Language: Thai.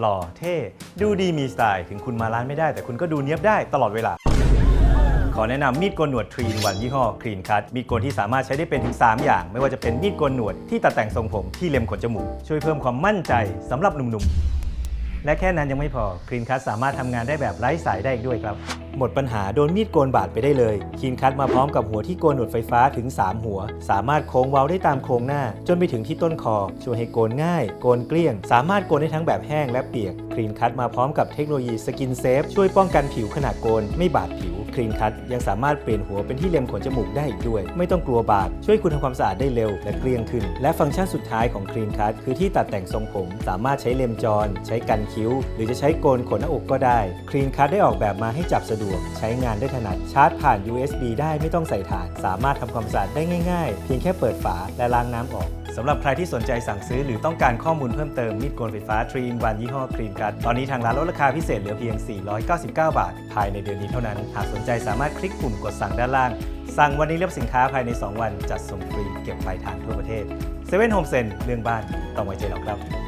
หล่อเท่ดูดีมีสไตล์ ถึงคุณมาร้านไม่ได้ แต่คุณก็ดูเนี้ยบได้ตลอดเวลา ขอแนะนำมีดโกนหนวดทรีนวันยี่ห้อคลีนคั t มีดโกนที่สามารถใช้ได้เป็นถึง 3 อย่าง ไม่ว่าจะเป็นมีดโกนหนวดที่ตัดแต่งทรงผมที่เล็มขนจมูกช่วยเพิ่มความมั่นใจสำหรับหนุ่มๆ และแค่นั้นยังไม่พอคลีนคัตสามารถทำงานได้แบบไร้สายได้อีกด้วยครับหมดปัญหาโดนมีดโกนบาดไปได้เลยคลีนคัตมาพร้อมกับหัวที่โกนหนวดไฟฟ้าถึง 3 หัว สามารถโค้งเว้าได้ตามโครงหน้า จนไปถึงที่ต้นคอ ช่วยให้โกนง่าย โกนเกลี้ยง สามารถโกนได้ทั้งแบบแห้งและเปียกคลีนคัตมาพร้อมกับเทคโนโลยีสกินเซฟช่วยป้องกันผิวขณะโกนไม่บาดผิว คลีนคั t ยังสามารถเปลี่ยนหัวเป็นที่เล็มขนจมูกได้อีกด้วย ไม่ต้องกลัวบาดช่วยคุณทำความสะอาดได้เร็วและเกลี้ยงขึ้น และฟังก์ชันสุดท้ายของคลีนคั t คือที่ตัดแต่งทรงผม สามารถใช้เล็มจร ใช้กันคิ้ว หรือจะใช้โกนขนหน้าอกก็ได้คลีนคั t ได้ออกแบบมาให้จับสะดวก ใช้งานได้ถนัดชาร์จผ่าน USB ได้ไม่ต้องใส่ถ่าน สามารถทำความสะอาดได้ง่าย ๆ เพียงแค่เปิดฝาและล้างน้ำออก สำหรับใครที่สนใจสั่งซื้อหรือต้องการข้อมูลเพิ่มเติมมีดโกนไฟฟ้าทรีนวันยี่ห้อครีมกัดตอนนี้ทางร้านลดราคาพิเศษเหลือเพียง 499 บาท ภายในเดือนนี้เท่านั้น หากสนใจสามารถคลิกปุ่มกดสั่งด้านล่าง สั่งวันนี้รับสินค้าภายใน 2 วัน จัดส่งฟรีเก็บปลายทางทั่วประเทศเซเว่นโฮมเซ็นเรื่องบ้านต้องไว้ใจเราครับ